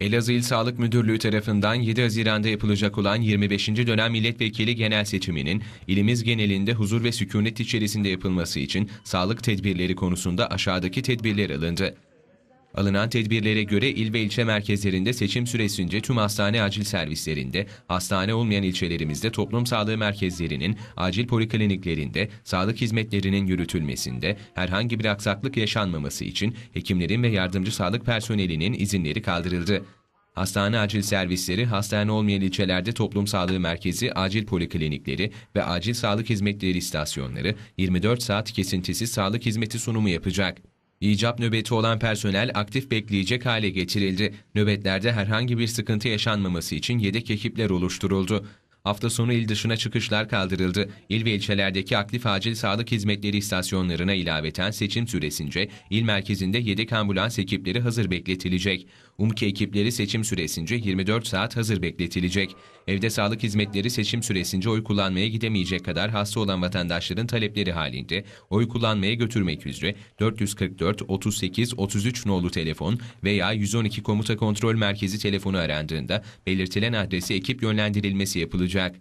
Elazığ İl Sağlık Müdürlüğü tarafından 7 Haziran'da yapılacak olan 25. dönem milletvekili genel seçiminin ilimiz genelinde huzur ve sükunet içerisinde yapılması için sağlık tedbirleri konusunda aşağıdaki tedbirler alındı. Alınan tedbirlere göre il ve ilçe merkezlerinde seçim süresince tüm hastane acil servislerinde, hastane olmayan ilçelerimizde toplum sağlığı merkezlerinin, acil polikliniklerinde, sağlık hizmetlerinin yürütülmesinde herhangi bir aksaklık yaşanmaması için hekimlerin ve yardımcı sağlık personelinin izinleri kaldırıldı. Hastane acil servisleri, hastane olmayan ilçelerde toplum sağlığı merkezi, acil poliklinikleri ve acil sağlık hizmetleri istasyonları 24 saat kesintisiz sağlık hizmeti sunumu yapacak. İcap nöbeti olan personel aktif bekleyecek hale getirildi. Nöbetlerde herhangi bir sıkıntı yaşanmaması için yedek ekipler oluşturuldu. Hafta sonu il dışına çıkışlar kaldırıldı. İl ve ilçelerdeki aktif acil sağlık hizmetleri istasyonlarına ilaveten seçim süresince il merkezinde yedek ambulans ekipleri hazır bekletilecek. UMKE ekipleri seçim süresince 24 saat hazır bekletilecek. Evde sağlık hizmetleri seçim süresince oy kullanmaya gidemeyecek kadar hasta olan vatandaşların talepleri halinde oy kullanmaya götürmek üzere 444 38 33 nolu telefon veya 112 komuta kontrol merkezi telefonu arandığında belirtilen adrese ekip yönlendirilmesi yapılacak. Jack.